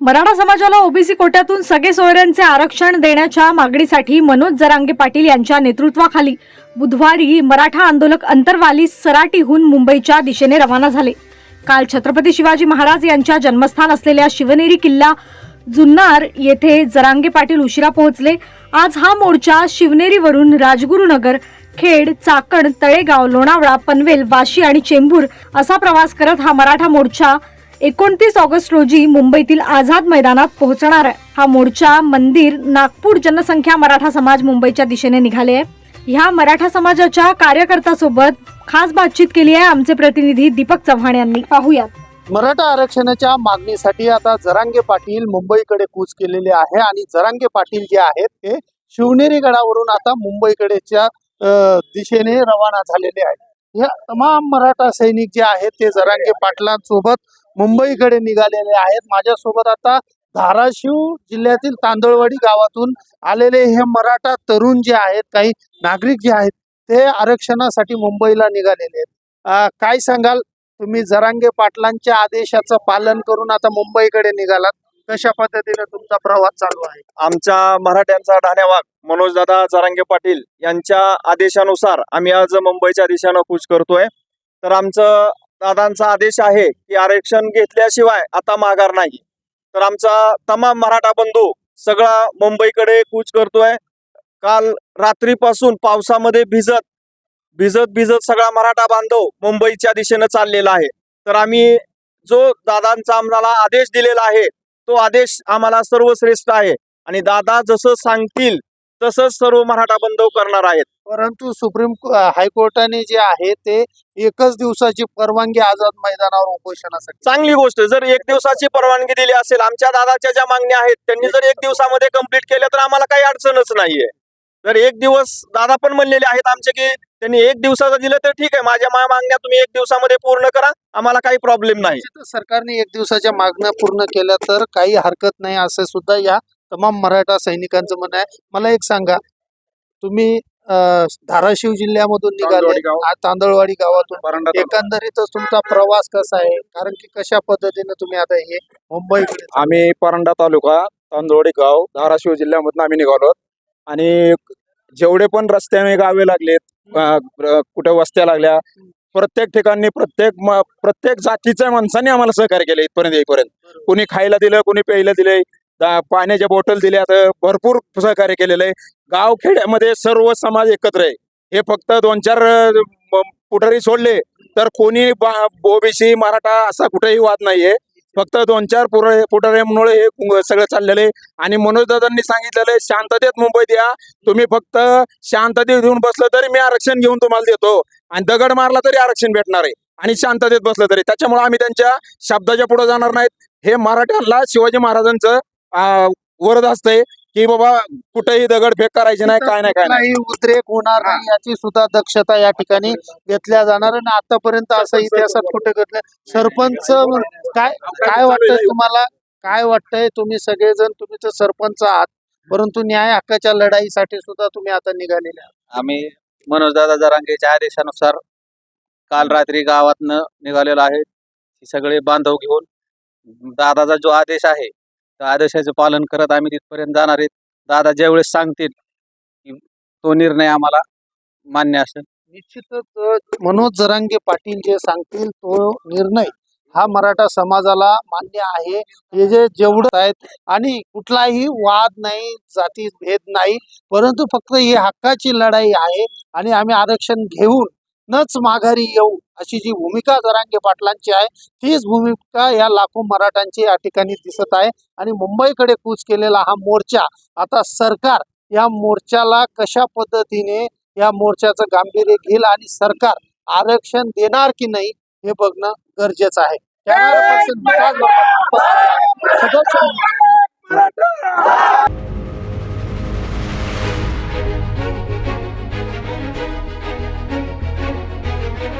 मराठा समाजाला ओबीसी कोट्यातून सगळे सोयऱ्यांचे आरक्षण देण्याच्या मागणीसाठी मनोज जरांगे पाटील यांच्या नेतृत्वाखाली बुधवारी मराठा आंदोलक अंतरवाली सराटीहून मुंबईच्या दिशेने रवाना झाले. काल छत्रपती शिवाजी महाराज यांच्या जन्मस्थान असलेल्या शिवनेरी किल्ला जुन्नार येथे जरांगे पाटील उशिरा पोहोचले. आज हा मोर्चा शिवनेरीवरून राजगुरुनगर खेड चाकण तळेगाव लोणावळा पनवेल वाशी आणि चेंबूर असा प्रवास करत हा मराठा मोर्चा एकोणतीस ऑगस्ट रोजी मुंबईतील आझाद मैदानात पोहोचणार आहे. हा मोर्चा मंदिर नागपूर जनसंख्या मराठा समाज मुंबईच्या दिशेने निघाले आहे. ह्या मराठा समाजाच्या कार्यकर्त्यासोबत खास बातचीत केली आहे आमचे प्रतिनिधी दीपक चव्हाण यांनी. पाहूयात. मराठा आरक्षणाच्या मागणीसाठी आता जरांगे पाटील मुंबईकडे कूच केलेले आहे आणि जरांगे पाटील जे आहेत ते शिवनेरी गडावरून आता मुंबईकडेच्या दिशेने रवाना झालेले आहेत. या तमाम मराठा सैनिक जे आहेत ते जरांगे पाटलांसोबत मुंबईकडे निघालेले आहेत. माझ्यासोबत आता धाराशिव जिल्ह्यातील तांदळवाडी गावातून आलेले हे मराठा तरुण जे आहेत काही नागरिक जे आहेत ते आरक्षणासाठी मुंबईला निघालेले आहेत. काय सांगाल? तुम्ही जरांगे पाटलांच्या आदेशाचं पालन करून आता मुंबईकडे निघालात. कशा पद्धतीने तुमचा प्रवास चालू आहे? आमच्या मराठ्यांचा ढाण्यावाग मनोजदादा जरांगे पाटील यांच्या आदेशानुसार आम्ही आज मुंबईच्या दिशेनं कूच करतोय. तर आमचं दादांचा आदेश आहे की आरक्षण घेतल्याशिवाय आता माघार नाही. तर आमचा तमाम मराठा बंधू सगळा मुंबईकडे कूच करतोय. काल रात्रीपासून पावसामध्ये भिजत भिजत भिजत सगळा मराठा बांधव मुंबईच्या दिशेनं चाललेला आहे. तर आम्ही जो दादांचा आम्हाला आदेश दिलेला आहे तो आदेश आम्हाला सर्वश्रेष्ठ आहे. आणि दादा जसं सांगतील तसंच सर्व मराठा बंधव करणार आहेत. परंतु सुप्रीम हायकोर्टाने जे आहे ते एकच दिवसाची परवानगी आझाद मैदानावर उपोषणासाठी चांगली गोष्ट जर एक दिवसाची परवानगी दिली असेल आमच्या दादाच्या ज्या मागण्या आहेत त्यांनी जर एक दिवसामध्ये कंप्लीट केल्या तर आम्हाला काही अडचणच नाहीये. तर एक दिवस दादा पण म्हणलेले आहेत आमचे की त्यांनी एक दिवसाचं दिलं तर ठीक आहे. माझ्या मा- मागण्या तुम्ही एक दिवसामध्ये पूर्ण करा. आम्हाला काही प्रॉब्लेम नाही. तर सरकारने एक दिवसाच्या मागण्या पूर्ण केल्या तर काही हरकत नाही असं सुद्धा या तमाम मराठा सैनिकांचं म्हणणं आहे. मला एक सांगा. तुम्ही धाराशिव जिल्ह्यामधून निघाले. तांदळवाडी तांदळवाडी गावातून. परंडा एकंदरीतच तुमचा प्रवास कसा आहे? कारण की कशा पद्धतीने तुम्ही आता हे मुंबईकडे आम्ही परंडा तालुका तांदोडी गाव धाराशिव जिल्ह्यामधून आम्ही निघालो. आणि जेवढे पण रस्त्याने गावे लागलेत कुठे वस्त्या लागल्या प्रत्येक ठिकाणी प्रत्येक प्रत्येक जातीच्या माणसाने आम्हाला सहकार्य केलं इथपर्यंत येईपर्यंत. कुणी खायला दिलं कुणी प्यायला दिलंय दा- पाण्याच्या बॉटल दिल्या तर भरपूर सहकार्य केलेलं आहे. गाव खेड्यामध्ये सर्व समाज एकत्र आहे. हे फक्त दोन चार पुढारी सोडले तर कोणी ओबीसी मराठा असा कुठेही वाद नाहीये. फक्त दोन चार पुढे पुढाऱ्यामुळे हे सगळं चाललेलं आहे. आणि मनोजदादांनी सांगितलेलं आहे शांततेत मुंबईत या तुम्ही फक्त शांततेत घेऊन बसलं तरी मी आरक्षण घेऊन तुम्हाला देतो. आणि दगड मारला तरी आरक्षण भेटणार आहे. आणि शांततेत बसलं तरी. त्याच्यामुळे आम्ही त्यांच्या शब्दाच्या पुढे जाणार नाहीत. हे मराठ्यांना शिवाजी महाराजांचं वरद असतंय. की बाबा कुठेही दगडफेक करायची नाही काय नाही काय नाही. उद्रेक होणार नाही याची सुद्धा दक्षता या ठिकाणी घेतल्या जाणार आणि आतापर्यंत असं इतिहासात कुठे घडलं? सरपंच काय काय वाटतंय तुम्हाला? काय वाटतंय? तुम्ही सगळेजण तुम्ही तर सरपंच आहात. परंतु न्याय हक्काच्या लढाईसाठी सुद्धा तुम्ही आता निघालेले आहात. आम्ही मनोजदादा जरांगेच्या आदेशानुसार काल रात्री गावातनं निघालेलो आहे. सगळे बांधव घेऊन दादाचा जो आदेश आहे त्या आदेशाचं पालन करत आम्ही तिथपर्यंत जाणार आहेत. दादा ज्यावेळेस सांगतील की तो निर्णय आम्हाला मान्य असेल. निश्चितच मनोज जरांगे पाटील जे सांगतील तो निर्णय हा मराठा समाजाला मान्य आहे. हे जे जेवढं आहेत आणि कुठलाही वाद नाही जाती भेद नाही परंतु फक्त ही हक्काची लढाई आहे आणि आम्ही आरक्षण घेऊन नच माघारी येऊ अशी जी भूमिका जरांगे पाटलांची आहे तीच भूमिका या लाखो मराठ्यांची या ठिकाणी दिसत आहे. आणि मुंबईकडे कूच केलेला हा मोर्चा आता सरकार या मोर्चाला कशा पद्धतीने या मोर्चाचं गांभीर्य घेईल आणि सरकार आरक्षण देणार की नाही हे बघणं गरजेचं आहे.